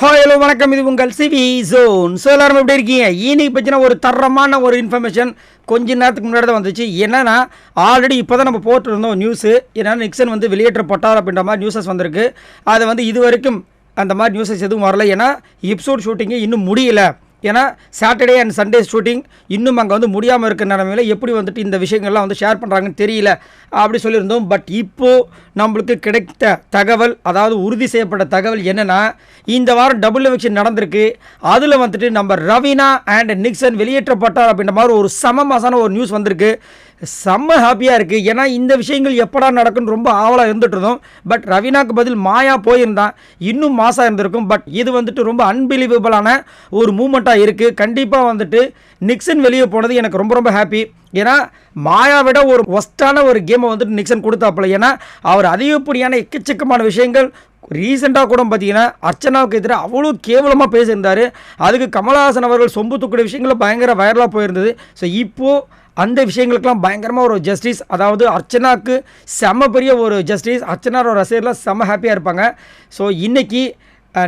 Hi hello வணக்கம். இது உங்கள் சிவி ஜோன் ஸோ எல்லாரும் எப்படி இருக்கீங்க? இன்னைக்கு பற்றின ஒரு தரமான ஒரு இன்ஃபர்மேஷன் கொஞ்ச நேரத்துக்கு முன்னாடி தான் வந்துச்சு. என்னென்னா ஆல்ரெடி இப்போ தான் நம்ம போட்டிருந்தோம் நியூஸு என்னென்னா நிக்சன் வந்து வெளியேற்றப்பட்டார் அப்படின்ற மாதிரி நியூஸஸ் வந்திருக்கு. அதை வந்து இது வரைக்கும் அந்த மாதிரி நியூஸஸ் எதுவும் வரல. ஏன்னா எபிசோட் ஷூட்டிங்கு இன்னும் முடியல. ஏன்னா சாட்டர்டே அண்ட் சண்டே ஷூட்டிங் இன்னும் அங்கே வந்து முடியாமல் இருக்கிற நிலமையில எப்படி வந்துட்டு இந்த விஷயங்கள்லாம் வந்து ஷேர் பண்ணுறாங்கன்னு தெரியல அப்படி சொல்லியிருந்தோம். பட் இப்போது நம்மளுக்கு கிடைத்த தகவல் அதாவது உறுதி செய்யப்பட்ட தகவல் என்னென்னா இந்த வாரம் டபுள் எவிக்ஷன் நடந்திருக்கு. அதில் வந்துட்டு நம்ம ரவீனா அண்ட் நிக்சன் வெளியேற்றப்பட்டார் அப்படின்ற மாதிரி ஒரு சம மாசான ஒரு நியூஸ் வந்திருக்கு. செம்ம ஹாப்பியாக இருக்குது ஏன்னா இந்த விஷயங்கள் எப்படா நடக்குன்னு ரொம்ப ஆவலாக இருந்துட்டு இருந்தோம் பட் ரவீனாக்கு பதில் மாயா போயிருந்தான். இன்னும் மாசாக இருந்திருக்கும். பட் இது வந்துட்டு ரொம்ப அன்பிலீவபிளான ஒரு மூமெண்ட்டாக இருக்குது கண்டிப்பாக வந்துட்டு நிக்சன் வெளியே போனது எனக்கு ரொம்ப ரொம்ப ஹாப்பி ஏன்னா மாயா விட ஒரு ஒஸ்டான ஒரு கேமை வந்துட்டு நிக்சன் கொடுத்தாப்புல. ஏன்னா அவர் அதிகப்படியான எக்கச்சக்கமான விஷயங்கள் ரீசெண்டாக கூட பார்த்தீங்கன்னா அர்ச்சனாவுக்கு எதிராக அவ்வளோ கேவலமாக பேசியிருந்தார். அதுக்கு கமலஹாசன் அவர்கள் சொம்பு தூக்கிற விஷயங்களும் பயங்கர வைரலாக போயிருந்தது. ஸோ இப்போது அந்த விஷயங்களுக்கெல்லாம் பயங்கரமாக ஒரு ஜஸ்டிஸ் அதாவது அர்ச்சனாவுக்கு செம பெரிய ஒரு ஜஸ்டிஸ் அர்ச்சனாரோட ரசிகர்லாம் செம ஹாப்பியாக இருப்பாங்க. ஸோ இன்றைக்கி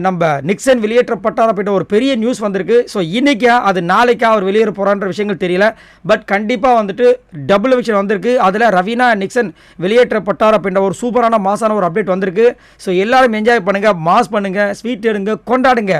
நம்ம நிக்சன் வெளியேற்றப்பட்டார் அப்படின்ற ஒரு பெரிய நியூஸ் வந்திருக்கு. ஸோ இன்றைக்கா அது நாளைக்கா அவர் வெளியேற போகிறான்ற விஷயங்கள் தெரியல. பட் கண்டிப்பாக வந்துட்டு டபுள் விஷயம் வந்திருக்கு. அதில் ரவீனா நிக்சன் வெளியேற்றப்பட்டார் அப்படின்ற ஒரு சூப்பரான மாசான ஒரு அப்டேட் வந்திருக்கு. ஸோ எல்லாரும் என்ஜாய் பண்ணுங்கள் மாஸ் பண்ணுங்கள் ஸ்வீட் எடுங்க கொண்டாடுங்க.